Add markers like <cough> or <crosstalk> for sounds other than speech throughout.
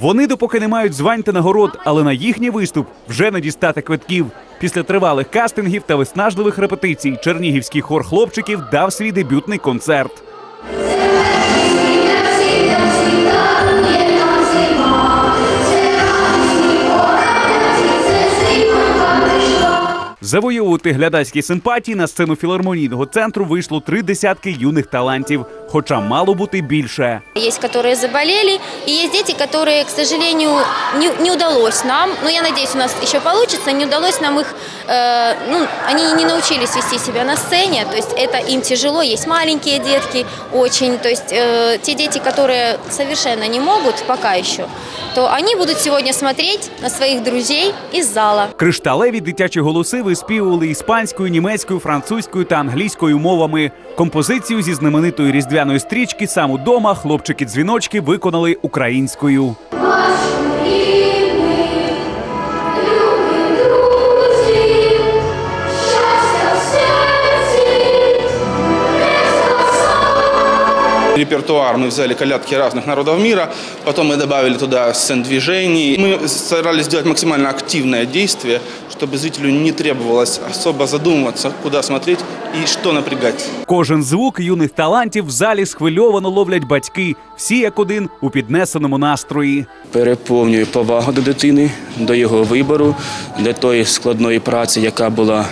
Вони допоки не мають звань та нагород, але на їхній виступ вже не дістати квитків. Після тривалих кастингів та виснажливих репетицій чернігівський хор хлопчиків дав свій дебютний концерт. Завоювати глядацькі симпатії на сцену філармонійного центру вийшло три десятки юних талантів, хоча мало бути більше. Есть, которые заболели, и есть дети, которые, к сожалению, не, не удалось нам, но я надеюсь, у нас еще получится, не удалось нам их, э, ну, они не научились вести себя на сцене, то есть это им тяжело, есть маленькие детки очень, то есть э, те дети, которые совершенно не могут пока еще, то они будут сегодня смотреть на своих друзей из зала. Кришталеві дитячі голоси виспівували іспанською, німецькою, французькою та англійською мовами. Композицію зі знаменитої різдвяної стрічки сам удома хлопчики-дзвіночки виконали українською. Репертуар мы взяли колядки разных народов мира, потом мы добавили туда сцен движений. Мы старались сделать максимально активное действие, чтобы зрителю не требовалось особо задумываться, куда смотреть и что напрягать. Кожен звук юних талантів в залі схвильовано ловлять батьки, всі як один у піднесеному настрої. переповнює повагу до дитини, до його вибору, для тої складної праці, яка була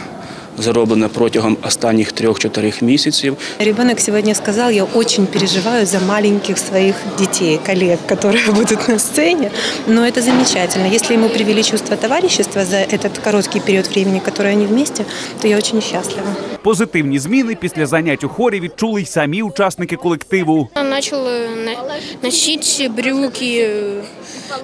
зроблена протягом останніх трьох-чотирьох місяців. Ребенок сегодня сказал, я очень переживаю за маленьких своих детей, коллег, которые <laughs> будут на сцене. Но это замечательно. Если ему привели чувство товарищества за этот короткий период времени, который они вместе, то я очень счастлива. Позитивні зміни після занять у хорі відчули й самі учасники колективу. Начал э, на- носить брюки, э,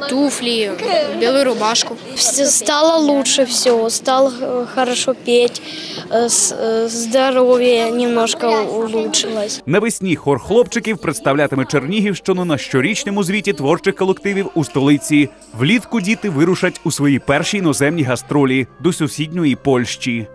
туфли, белую рубашку. Всё Стало лучше все, стал э, хорошо петь, э, с- э, здоровье немножко улучшилось. Навесні хор хлопчиків представлятиме Чернігівщину на щорічному звіті творчих колективів у столиці. Влітку діти вирушать у свої перші іноземні гастролі до сусідньої Польщі.